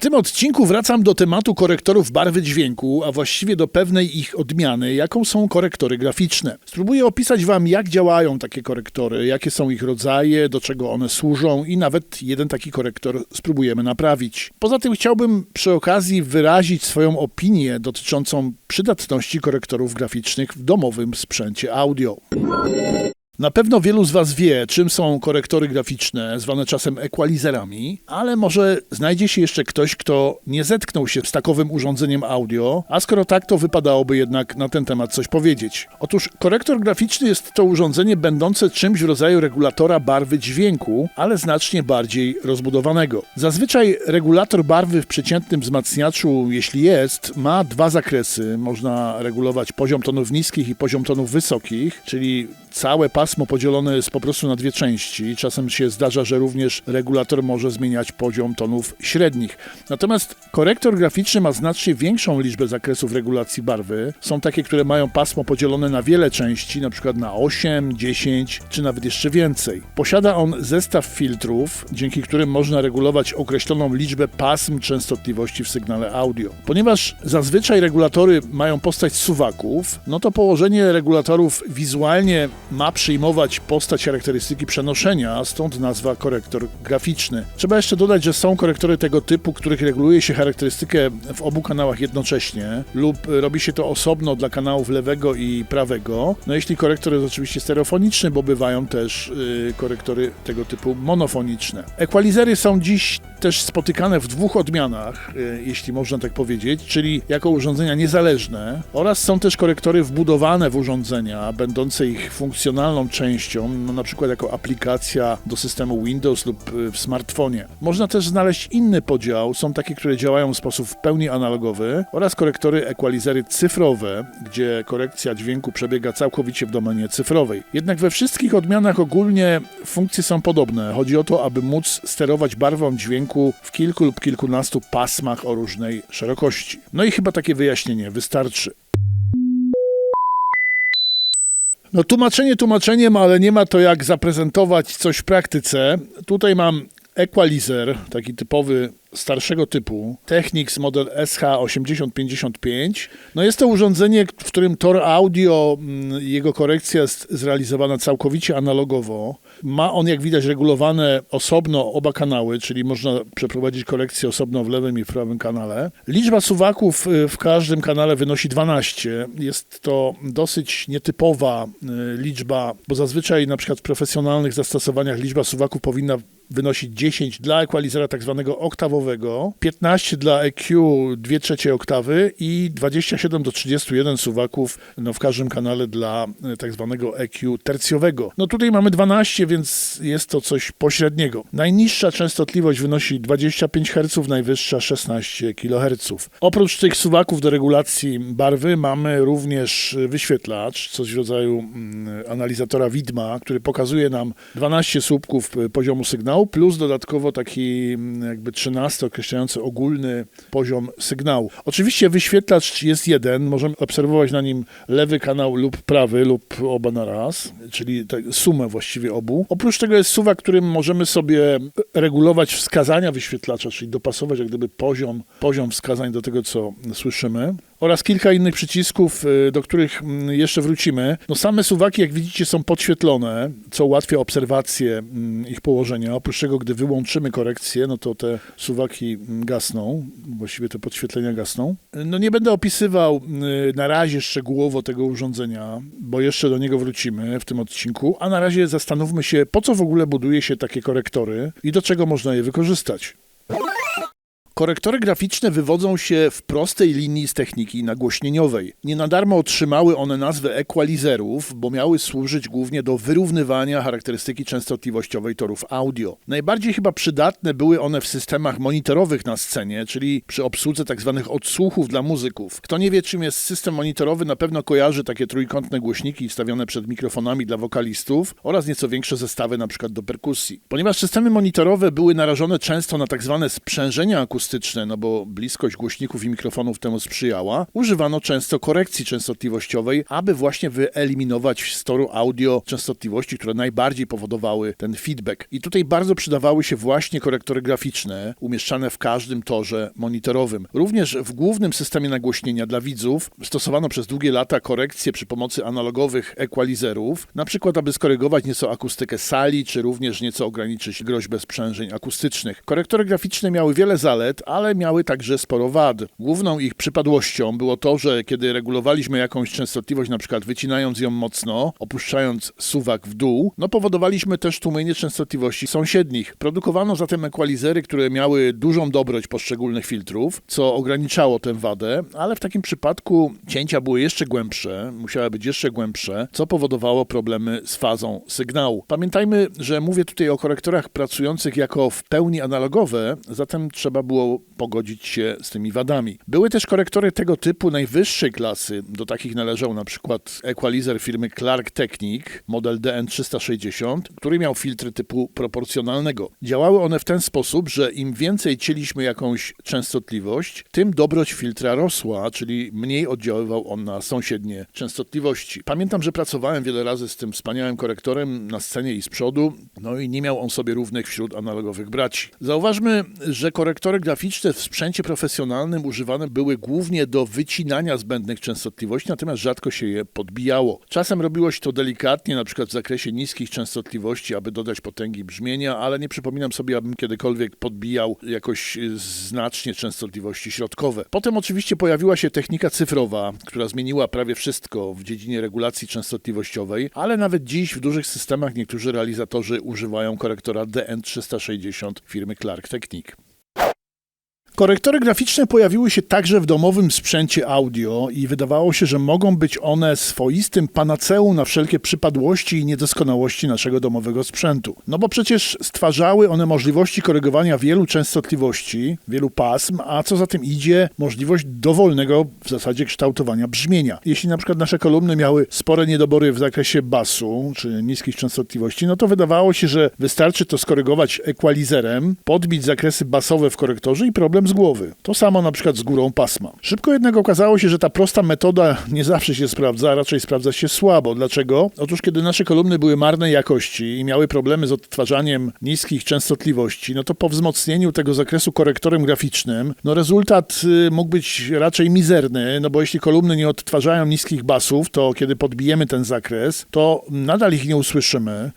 W tym odcinku wracam do tematu korektorów barwy dźwięku, a właściwie do pewnej ich odmiany, jaką są korektory graficzne. Spróbuję opisać Wam, jak działają takie korektory, jakie są ich rodzaje, do czego one służą i nawet jeden taki korektor spróbujemy naprawić. Poza tym chciałbym przy okazji wyrazić swoją opinię dotyczącą przydatności korektorów graficznych w domowym sprzęcie audio. Na pewno wielu z Was wie, czym są korektory graficzne, zwane czasem equalizerami, ale może znajdzie się jeszcze ktoś, kto nie zetknął się z takowym urządzeniem audio, a skoro tak, to wypadałoby jednak na ten temat coś powiedzieć. Otóż korektor graficzny jest to urządzenie będące czymś w rodzaju regulatora barwy dźwięku, ale znacznie bardziej rozbudowanego. Zazwyczaj regulator barwy w przeciętnym wzmacniaczu, jeśli jest, ma dwa zakresy. Można regulować poziom tonów niskich i poziom tonów wysokich, czyli całe pasmo podzielone jest po prostu na dwie części. Czasem się zdarza, że również regulator może zmieniać poziom tonów średnich. Natomiast korektor graficzny ma znacznie większą liczbę zakresów regulacji barwy. Są takie, które mają pasmo podzielone na wiele części, na przykład na 8, 10 czy nawet jeszcze więcej. Posiada on zestaw filtrów, dzięki którym można regulować określoną liczbę pasm częstotliwości w sygnale audio. Ponieważ zazwyczaj regulatory mają postać suwaków, no to położenie regulatorów wizualnie ma przyjmować postać charakterystyki przenoszenia, stąd nazwa korektor graficzny. Trzeba jeszcze dodać, że są korektory tego typu, których reguluje się charakterystykę w obu kanałach jednocześnie, lub robi się to osobno dla kanałów lewego i prawego. No jeśli korektor jest oczywiście stereofoniczny, bo bywają też y, korektory tego typu monofoniczne. Equalizery są dziś też spotykane w dwóch odmianach, y, jeśli można tak powiedzieć, czyli jako urządzenia niezależne oraz są też korektory wbudowane w urządzenia, będące ich funkcjonalną częścią, no na przykład jako aplikacja do systemu Windows lub y, w smartfonie. Można też znaleźć inny podział, są takie, które działają w sposób w pełni analogowy oraz korektory equalizery cyfrowe, gdzie korekcja dźwięku przebiega całkowicie w domenie cyfrowej. Jednak we wszystkich odmianach ogólnie funkcje są podobne. Chodzi o to, aby móc sterować barwą dźwięku w kilku lub kilkunastu pasmach o różnej szerokości. No i chyba takie wyjaśnienie wystarczy. No tłumaczenie tłumaczeniem, ale nie ma to jak zaprezentować coś w praktyce. Tutaj mam equalizer, taki typowy starszego typu, Technics model SH8055. No jest to urządzenie, w którym tor audio, mm, jego korekcja jest zrealizowana całkowicie analogowo. Ma on, jak widać, regulowane osobno oba kanały, czyli można przeprowadzić korekcję osobno w lewym i w prawym kanale. Liczba suwaków y, w każdym kanale wynosi 12. Jest to dosyć nietypowa y, liczba, bo zazwyczaj na przykład w profesjonalnych zastosowaniach liczba suwaków powinna wynosić 10 dla equalizera tak zwanego oktawowego, 15 dla EQ 2 trzecie oktawy i 27 do 31 suwaków no, w każdym kanale dla e, tak zwanego EQ tercjowego. No tutaj mamy 12, więc jest to coś pośredniego. Najniższa częstotliwość wynosi 25 Hz, najwyższa 16 kHz. Oprócz tych suwaków do regulacji barwy mamy również wyświetlacz, coś w rodzaju mm, analizatora widma, który pokazuje nam 12 słupków e, poziomu sygnału, plus dodatkowo taki mm, jakby 13 określający ogólny poziom sygnału. Oczywiście wyświetlacz jest jeden, możemy obserwować na nim lewy kanał lub prawy lub oba na raz, czyli sumę właściwie obu. Oprócz tego jest suwak, którym możemy sobie regulować wskazania wyświetlacza, czyli dopasować jak gdyby poziom, poziom wskazań do tego, co słyszymy oraz kilka innych przycisków, y, do których mm, jeszcze wrócimy. No same suwaki, jak widzicie, są podświetlone, co ułatwia obserwację mm, ich położenia. Oprócz tego, gdy wyłączymy korekcję, no to te suwaki mm, gasną, właściwie te podświetlenia gasną. No nie będę opisywał y, na razie szczegółowo tego urządzenia, bo jeszcze do niego wrócimy w tym odcinku, a na razie zastanówmy się, po co w ogóle buduje się takie korektory i do czego można je wykorzystać. Korektory graficzne wywodzą się w prostej linii z techniki nagłośnieniowej. Nie na darmo otrzymały one nazwę equalizerów, bo miały służyć głównie do wyrównywania charakterystyki częstotliwościowej torów audio. Najbardziej chyba przydatne były one w systemach monitorowych na scenie, czyli przy obsłudze tzw. odsłuchów dla muzyków. Kto nie wie, czym jest system monitorowy, na pewno kojarzy takie trójkątne głośniki wstawione przed mikrofonami dla wokalistów oraz nieco większe zestawy np. do perkusji. Ponieważ systemy monitorowe były narażone często na tzw. sprzężenia akustyczne, akustyczne, no bo bliskość głośników i mikrofonów temu sprzyjała, używano często korekcji częstotliwościowej, aby właśnie wyeliminować z toru audio częstotliwości, które najbardziej powodowały ten feedback. I tutaj bardzo przydawały się właśnie korektory graficzne, umieszczane w każdym torze monitorowym. Również w głównym systemie nagłośnienia dla widzów stosowano przez długie lata korekcje przy pomocy analogowych equalizerów, na przykład aby skorygować nieco akustykę sali, czy również nieco ograniczyć groźbę sprzężeń akustycznych. Korektory graficzne miały wiele zalet, ale miały także sporo wad. Główną ich przypadłością było to, że kiedy regulowaliśmy jakąś częstotliwość, na przykład wycinając ją mocno, opuszczając suwak w dół, no powodowaliśmy też tłumienie częstotliwości sąsiednich. Produkowano zatem equalizery, które miały dużą dobroć poszczególnych filtrów, co ograniczało tę wadę, ale w takim przypadku cięcia były jeszcze głębsze, musiały być jeszcze głębsze, co powodowało problemy z fazą sygnału. Pamiętajmy, że mówię tutaj o korektorach pracujących jako w pełni analogowe, zatem trzeba było pogodzić się z tymi wadami. Były też korektory tego typu najwyższej klasy, do takich należał na przykład equalizer firmy Clark Technic, model DN360, który miał filtry typu proporcjonalnego. Działały one w ten sposób, że im więcej cieliśmy jakąś częstotliwość, tym dobroć filtra rosła, czyli mniej oddziaływał on na sąsiednie częstotliwości. Pamiętam, że pracowałem wiele razy z tym wspaniałym korektorem na scenie i z przodu, no i nie miał on sobie równych wśród analogowych braci. Zauważmy, że korektory w sprzęcie profesjonalnym używane były głównie do wycinania zbędnych częstotliwości, natomiast rzadko się je podbijało. Czasem robiło się to delikatnie, na przykład w zakresie niskich częstotliwości, aby dodać potęgi brzmienia, ale nie przypominam sobie, abym kiedykolwiek podbijał jakoś znacznie częstotliwości środkowe. Potem oczywiście pojawiła się technika cyfrowa, która zmieniła prawie wszystko w dziedzinie regulacji częstotliwościowej, ale nawet dziś w dużych systemach niektórzy realizatorzy używają korektora DN360 firmy Clark Technic. Korektory graficzne pojawiły się także w domowym sprzęcie audio i wydawało się, że mogą być one swoistym panaceum na wszelkie przypadłości i niedoskonałości naszego domowego sprzętu. No bo przecież stwarzały one możliwości korygowania wielu częstotliwości, wielu pasm, a co za tym idzie, możliwość dowolnego w zasadzie kształtowania brzmienia. Jeśli na przykład nasze kolumny miały spore niedobory w zakresie basu czy niskich częstotliwości, no to wydawało się, że wystarczy to skorygować equalizerem, podbić zakresy basowe w korektorze i problem z głowy. To samo na przykład z górą pasma. Szybko jednak okazało się, że ta prosta metoda nie zawsze się sprawdza, a raczej sprawdza się słabo. Dlaczego? Otóż kiedy nasze kolumny były marnej jakości i miały problemy z odtwarzaniem niskich częstotliwości, no to po wzmocnieniu tego zakresu korektorem graficznym, no rezultat y, mógł być raczej mizerny, no bo jeśli kolumny nie odtwarzają niskich basów, to kiedy podbijemy ten zakres, to nadal ich nie usłyszymy,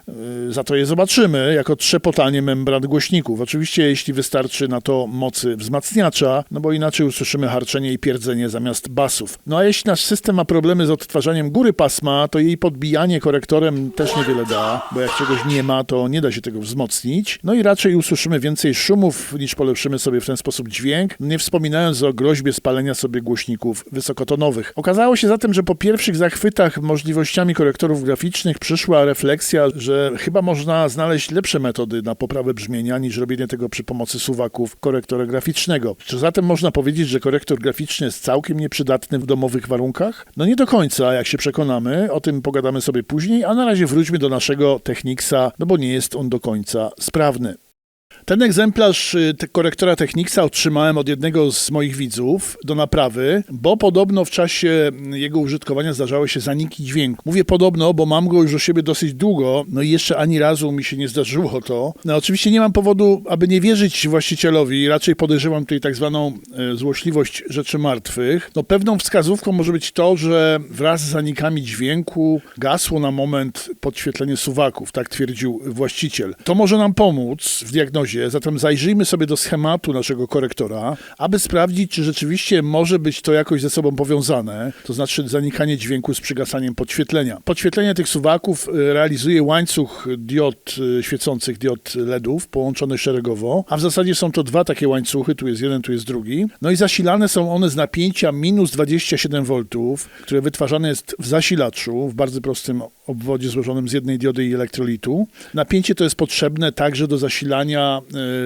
y, za to je zobaczymy jako trzepotanie membran głośników. Oczywiście jeśli wystarczy na to mocy wzmacniacza, no bo inaczej usłyszymy harczenie i pierdzenie zamiast basów. No a jeśli nasz system ma problemy z odtwarzaniem góry pasma, to jej podbijanie korektorem też niewiele da, bo jak czegoś nie ma, to nie da się tego wzmocnić. No i raczej usłyszymy więcej szumów, niż polepszymy sobie w ten sposób dźwięk, nie wspominając o groźbie spalenia sobie głośników wysokotonowych. Okazało się zatem, że po pierwszych zachwytach możliwościami korektorów graficznych przyszła refleksja, że chyba można znaleźć lepsze metody na poprawę brzmienia niż robienie tego przy pomocy suwaków korektora graficznego. Czy zatem można powiedzieć, że korektor graficzny jest całkiem nieprzydatny w domowych warunkach? No nie do końca, jak się przekonamy, o tym pogadamy sobie później, a na razie wróćmy do naszego Technicsa, no bo nie jest on do końca sprawny. Ten egzemplarz y, korektora Technicsa otrzymałem od jednego z moich widzów do naprawy, bo podobno w czasie jego użytkowania zdarzały się zaniki dźwięku. Mówię podobno, bo mam go już u siebie dosyć długo, no i jeszcze ani razu mi się nie zdarzyło to. No oczywiście nie mam powodu, aby nie wierzyć właścicielowi, raczej podejrzewam tutaj tak zwaną e, złośliwość rzeczy martwych. No pewną wskazówką może być to, że wraz z zanikami dźwięku gasło na moment podświetlenie suwaków, tak twierdził właściciel. To może nam pomóc w diagnozie zatem zajrzyjmy sobie do schematu naszego korektora, aby sprawdzić, czy rzeczywiście może być to jakoś ze sobą powiązane, to znaczy zanikanie dźwięku z przygasaniem podświetlenia. Podświetlenie tych suwaków y, realizuje łańcuch diod y, świecących, diod LEDów, połączony szeregowo, a w zasadzie są to dwa takie łańcuchy, tu jest jeden, tu jest drugi. No i zasilane są one z napięcia minus 27 V, które wytwarzane jest w zasilaczu, w bardzo prostym obwodzie złożonym z jednej diody i elektrolitu. Napięcie to jest potrzebne także do zasilania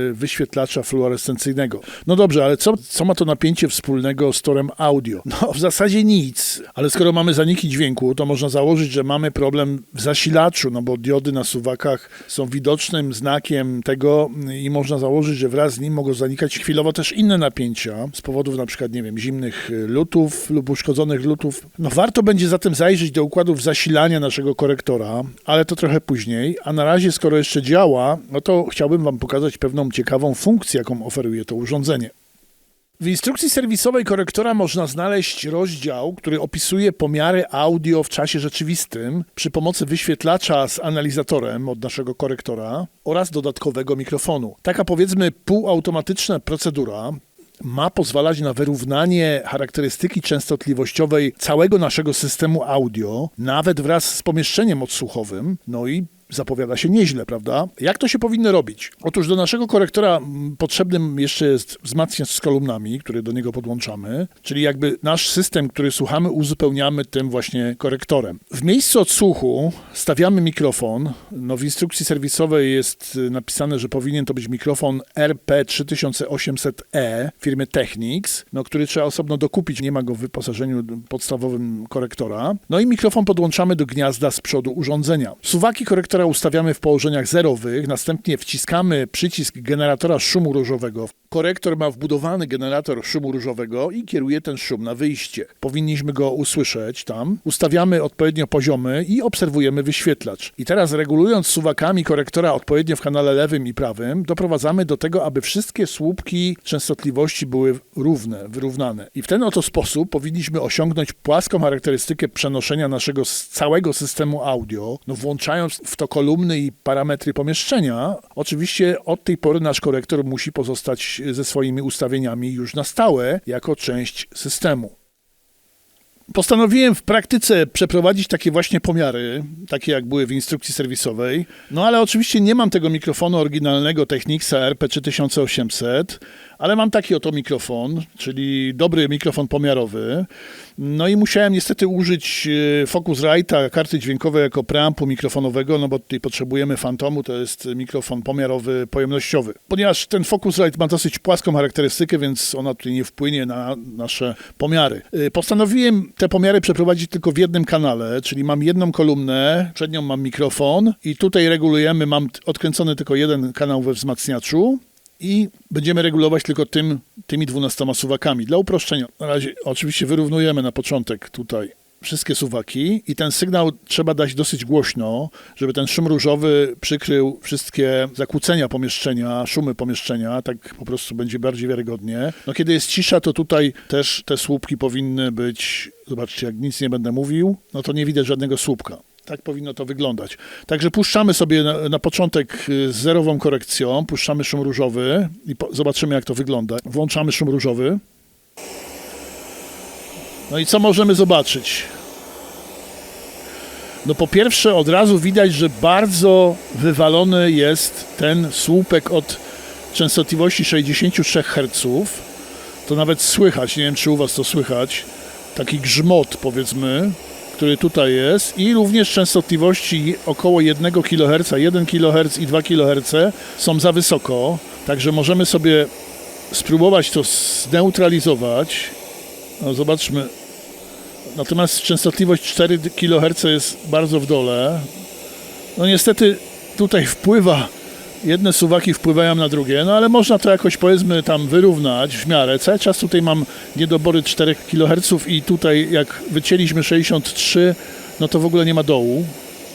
y, wyświetlacza fluorescencyjnego. No dobrze, ale co, co ma to napięcie wspólnego z torem audio? No w zasadzie nic, ale skoro mamy zaniki dźwięku, to można założyć, że mamy problem w zasilaczu, no bo diody na suwakach są widocznym znakiem tego y, i można założyć, że wraz z nim mogą zanikać chwilowo też inne napięcia z powodów na przykład, nie wiem, zimnych y, lutów lub uszkodzonych lutów. No warto będzie zatem zajrzeć do układów zasilania naszego korektora, ale to trochę później, a na razie skoro jeszcze działa, no to chciałbym wam pokazać pewną ciekawą funkcję, jaką oferuje to urządzenie. W instrukcji serwisowej korektora można znaleźć rozdział, który opisuje pomiary audio w czasie rzeczywistym przy pomocy wyświetlacza z analizatorem od naszego korektora oraz dodatkowego mikrofonu. Taka powiedzmy półautomatyczna procedura ma pozwalać na wyrównanie charakterystyki częstotliwościowej całego naszego systemu audio, nawet wraz z pomieszczeniem odsłuchowym, no i zapowiada się nieźle, prawda? Jak to się powinno robić? Otóż do naszego korektora potrzebnym jeszcze jest wzmacniacz z kolumnami, który do niego podłączamy, czyli jakby nasz system, który słuchamy, uzupełniamy tym właśnie korektorem. W miejscu odsłuchu stawiamy mikrofon. No w instrukcji serwisowej jest y, napisane, że powinien to być mikrofon RP3800E firmy Technics, no, który trzeba osobno dokupić. Nie ma go w wyposażeniu podstawowym korektora. No i mikrofon podłączamy do gniazda z przodu urządzenia. Suwaki korektora ustawiamy w położeniach zerowych, następnie wciskamy przycisk generatora szumu różowego. Korektor ma wbudowany generator szumu różowego i kieruje ten szum na wyjście. Powinniśmy go usłyszeć tam. Ustawiamy odpowiednio poziomy i obserwujemy wyświetlacz. I teraz regulując suwakami korektora odpowiednio w kanale lewym i prawym, doprowadzamy do tego, aby wszystkie słupki częstotliwości były równe, wyrównane. I w ten oto sposób powinniśmy osiągnąć płaską charakterystykę przenoszenia naszego całego systemu audio, no włączając w to kolumny i parametry pomieszczenia. Oczywiście od tej pory nasz korektor musi pozostać ze swoimi ustawieniami już na stałe, jako część systemu. Postanowiłem w praktyce przeprowadzić takie właśnie pomiary, takie jak były w instrukcji serwisowej. No ale oczywiście nie mam tego mikrofonu oryginalnego Technicsa RP3800, ale mam taki oto mikrofon, czyli dobry mikrofon pomiarowy. No i musiałem niestety użyć e, Focusrite'a, karty dźwiękowej jako preampu mikrofonowego, no bo tutaj potrzebujemy Fantomu, to jest mikrofon pomiarowy pojemnościowy. Ponieważ ten Focusrite ma dosyć płaską charakterystykę, więc ona tutaj nie wpłynie na nasze pomiary. E, Postanowiłem te pomiary przeprowadzić tylko w jednym kanale, czyli mam jedną kolumnę, przed nią mam mikrofon i tutaj regulujemy, mam odkręcony tylko jeden kanał we wzmacniaczu i będziemy regulować tylko tym, tymi 12 suwakami. Dla uproszczenia, na razie oczywiście wyrównujemy na początek tutaj wszystkie suwaki i ten sygnał trzeba dać dosyć głośno, żeby ten szum różowy przykrył wszystkie zakłócenia pomieszczenia, szumy pomieszczenia, tak po prostu będzie bardziej wiarygodnie. No kiedy jest cisza, to tutaj też te słupki powinny być, zobaczcie, jak nic nie będę mówił, no to nie widać żadnego słupka. Tak powinno to wyglądać. Także puszczamy sobie na, na początek y, z zerową korekcją, puszczamy szum różowy i po, zobaczymy, jak to wygląda. Włączamy szum różowy. No i co możemy zobaczyć? No po pierwsze od razu widać, że bardzo wywalony jest ten słupek od częstotliwości 63 Hz. To nawet słychać, nie wiem czy u Was to słychać, taki grzmot powiedzmy, który tutaj jest i również częstotliwości około 1 kHz, 1 kHz i 2 kHz są za wysoko, także możemy sobie spróbować to zneutralizować. No, zobaczmy. Natomiast częstotliwość 4 kHz jest bardzo w dole. No niestety tutaj wpływa, jedne suwaki wpływają na drugie, no ale można to jakoś powiedzmy tam wyrównać w miarę. Cały czas tutaj mam niedobory 4 kHz i tutaj jak wycięliśmy 63, no to w ogóle nie ma dołu.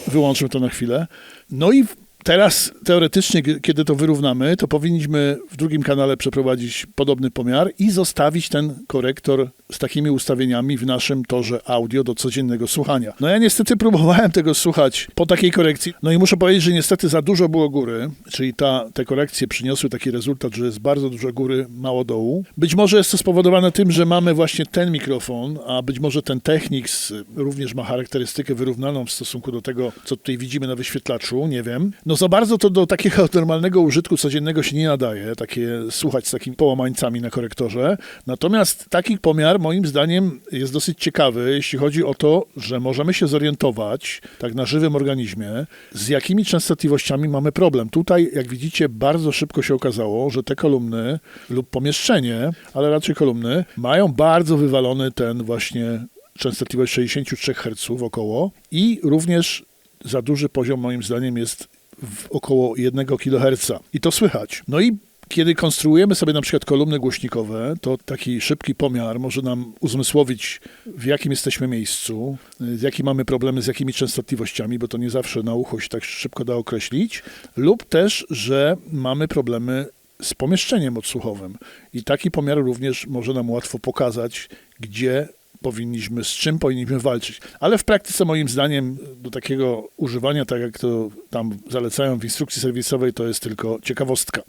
Wyłączmy to na chwilę. No i teraz teoretycznie, kiedy to wyrównamy, to powinniśmy w drugim kanale przeprowadzić podobny pomiar i zostawić ten korektor z takimi ustawieniami w naszym torze audio do codziennego słuchania. No ja niestety próbowałem tego słuchać po takiej korekcji. No i muszę powiedzieć, że niestety za dużo było góry, czyli ta, te korekcje przyniosły taki rezultat, że jest bardzo dużo góry, mało dołu. Być może jest to spowodowane tym, że mamy właśnie ten mikrofon, a być może ten Technics również ma charakterystykę wyrównaną w stosunku do tego, co tutaj widzimy na wyświetlaczu, nie wiem. No No za bardzo to do takiego normalnego użytku codziennego się nie nadaje, takie słuchać z takimi połamańcami na korektorze. Natomiast taki pomiar moim zdaniem jest dosyć ciekawy, jeśli chodzi o to, że możemy się zorientować tak na żywym organizmie, z jakimi częstotliwościami mamy problem. Tutaj, jak widzicie, bardzo szybko się okazało, że te kolumny lub pomieszczenie, ale raczej kolumny, mają bardzo wywalony ten właśnie częstotliwość 63 Hz około i również za duży poziom moim zdaniem jest w około 1 kHz. I to słychać. No i kiedy konstruujemy sobie na przykład kolumny głośnikowe, to taki szybki pomiar może nam uzmysłowić, w jakim jesteśmy miejscu, jakie mamy problemy, z jakimi częstotliwościami, bo to nie zawsze na ucho się tak szybko da określić, lub też, że mamy problemy z pomieszczeniem odsłuchowym. I taki pomiar również może nam łatwo pokazać, gdzie powinniśmy, z czym powinniśmy walczyć. Ale w praktyce moim zdaniem do takiego używania, tak jak to tam zalecają w instrukcji serwisowej, to jest tylko ciekawostka.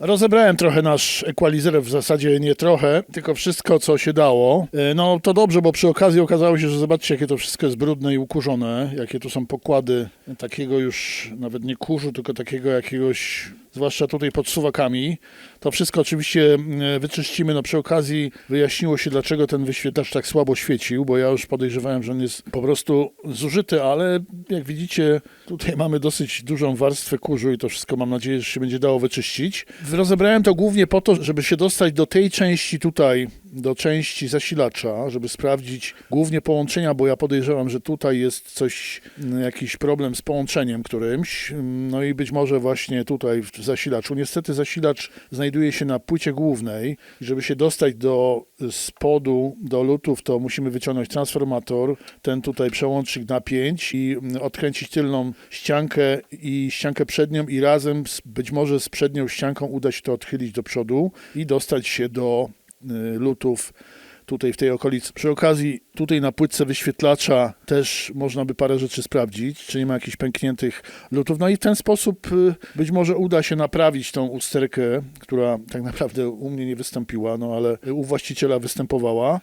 Rozebrałem trochę nasz equalizer, w zasadzie nie trochę, tylko wszystko, co się dało. E, No to dobrze, bo przy okazji okazało się, że zobaczcie, jakie to wszystko jest brudne i ukurzone, jakie tu są pokłady takiego już nawet nie kurzu, tylko takiego jakiegoś, zwłaszcza tutaj pod suwakami. To wszystko oczywiście mm, wyczyścimy. No przy okazji wyjaśniło się, dlaczego ten wyświetlacz tak słabo świecił, bo ja już podejrzewałem, że on jest po prostu zużyty, ale jak widzicie, tutaj mamy dosyć dużą warstwę kurzu i to wszystko mam nadzieję, że się będzie dało wyczyścić. Rozebrałem to głównie po to, żeby się dostać do tej części tutaj, do części zasilacza, żeby sprawdzić głównie połączenia, bo ja podejrzewam, że tutaj jest coś, mm, jakiś problem z połączeniem którymś. No i być może właśnie tutaj w zasilaczu. Niestety zasilacz znajduje się na płycie głównej. Żeby się dostać do spodu, do lutów, to musimy wyciągnąć transformator, ten tutaj przełącznik napięć i mm, odkręcić tylną ściankę i ściankę przednią i razem z, być może z przednią ścianką uda się to odchylić do przodu i dostać się do lutów tutaj w tej okolicy. Przy okazji tutaj na płytce wyświetlacza też można by parę rzeczy sprawdzić, czy nie ma jakichś pękniętych lutów. No i w ten sposób y, być może uda się naprawić tą usterkę, która tak naprawdę u mnie nie wystąpiła, no ale u właściciela występowała.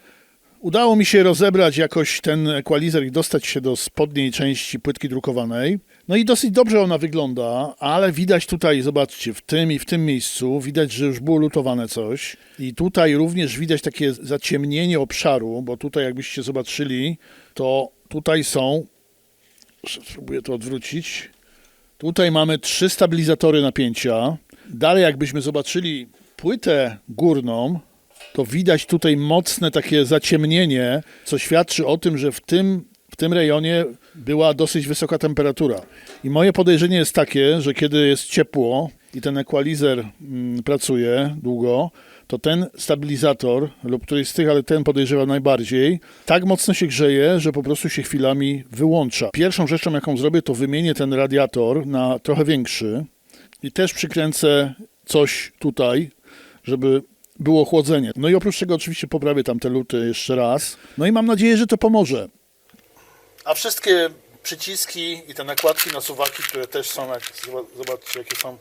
Udało mi się rozebrać jakoś ten equalizer i dostać się do spodniej części płytki drukowanej. No i dosyć dobrze ona wygląda, ale widać tutaj, zobaczcie, w tym i w tym miejscu widać, że już było lutowane coś. I tutaj również widać takie zaciemnienie obszaru, bo tutaj jakbyście zobaczyli, to tutaj są, spróbuję to odwrócić, tutaj mamy trzy stabilizatory napięcia. Dalej jakbyśmy zobaczyli płytę górną, to widać tutaj mocne takie zaciemnienie, co świadczy o tym, że w tym, w tym rejonie była dosyć wysoka temperatura. I moje podejrzenie jest takie, że kiedy jest ciepło i ten equalizer mm, pracuje długo, to ten stabilizator, lub któryś z tych, ale ten podejrzewam najbardziej, tak mocno się grzeje, że po prostu się chwilami wyłącza. Pierwszą rzeczą, jaką zrobię, to wymienię ten radiator na trochę większy i też przykręcę coś tutaj, żeby było chłodzenie. No i oprócz tego oczywiście poprawię tam te luty jeszcze raz. No i mam nadzieję, że to pomoże. A wszystkie przyciski i te nakładki na suwaki, które też są, jak zobaczcie jakie są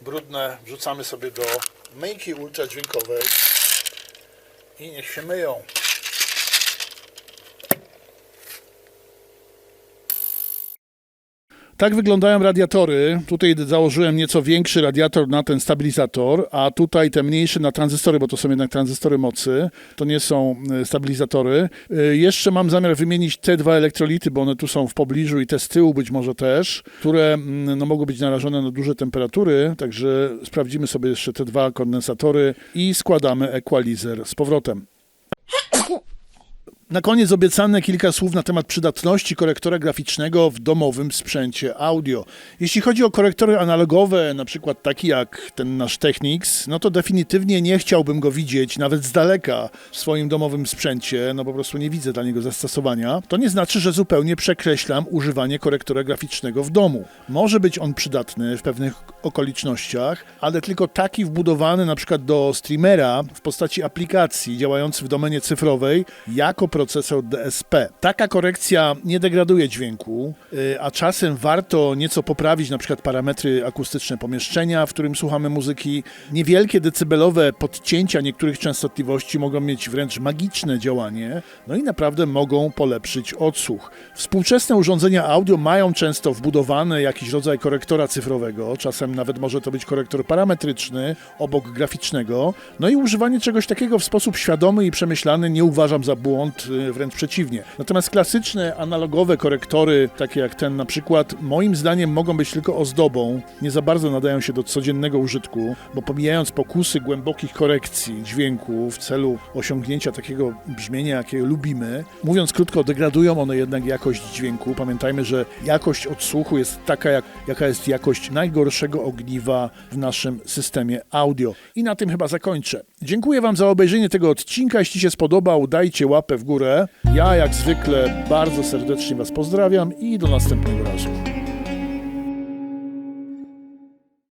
brudne, wrzucamy sobie do myjki ultradźwiękowej i niech się myją. Tak wyglądają radiatory. Tutaj założyłem nieco większy radiator na ten stabilizator, a tutaj te mniejsze na tranzystory, bo to są jednak tranzystory mocy. To nie są e, stabilizatory. E, Jeszcze mam zamiar wymienić te dwa elektrolity, bo one tu są w pobliżu i te z tyłu być może też, które mm, no, mogą być narażone na duże temperatury. Także sprawdzimy sobie jeszcze te dwa kondensatory i składamy equalizer z powrotem. Na koniec obiecane kilka słów na temat przydatności korektora graficznego w domowym sprzęcie audio. Jeśli chodzi o korektory analogowe, na przykład taki jak ten nasz Technics, no to definitywnie nie chciałbym go widzieć nawet z daleka w swoim domowym sprzęcie, no po prostu nie widzę dla niego zastosowania. To nie znaczy, że zupełnie przekreślam używanie korektora graficznego w domu. Może być on przydatny w pewnych okolicznościach, ale tylko taki wbudowany na przykład do streamera w postaci aplikacji działający w domenie cyfrowej jako procesor DSP. Taka korekcja nie degraduje dźwięku, y, a czasem warto nieco poprawić na przykład parametry akustyczne pomieszczenia, w którym słuchamy muzyki. Niewielkie decybelowe podcięcia niektórych częstotliwości mogą mieć wręcz magiczne działanie, no i naprawdę mogą polepszyć odsłuch. Współczesne urządzenia audio mają często wbudowany jakiś rodzaj korektora cyfrowego, czasem nawet może to być korektor parametryczny obok graficznego. No i używanie czegoś takiego w sposób świadomy i przemyślany nie uważam za błąd, wręcz przeciwnie. Natomiast klasyczne analogowe korektory, takie jak ten na przykład, moim zdaniem mogą być tylko ozdobą, nie za bardzo nadają się do codziennego użytku, bo pomijając pokusy głębokich korekcji dźwięku w celu osiągnięcia takiego brzmienia, jakie lubimy, mówiąc krótko, degradują one jednak jakość dźwięku. Pamiętajmy, że jakość odsłuchu jest taka, jak, jaka jest jakość najgorszego ogniwa w naszym systemie audio. I na tym chyba zakończę. Dziękuję Wam za obejrzenie tego odcinka. Jeśli się spodobał, dajcie łapę w górę. Ja, jak zwykle, bardzo serdecznie Was pozdrawiam i do następnego razu.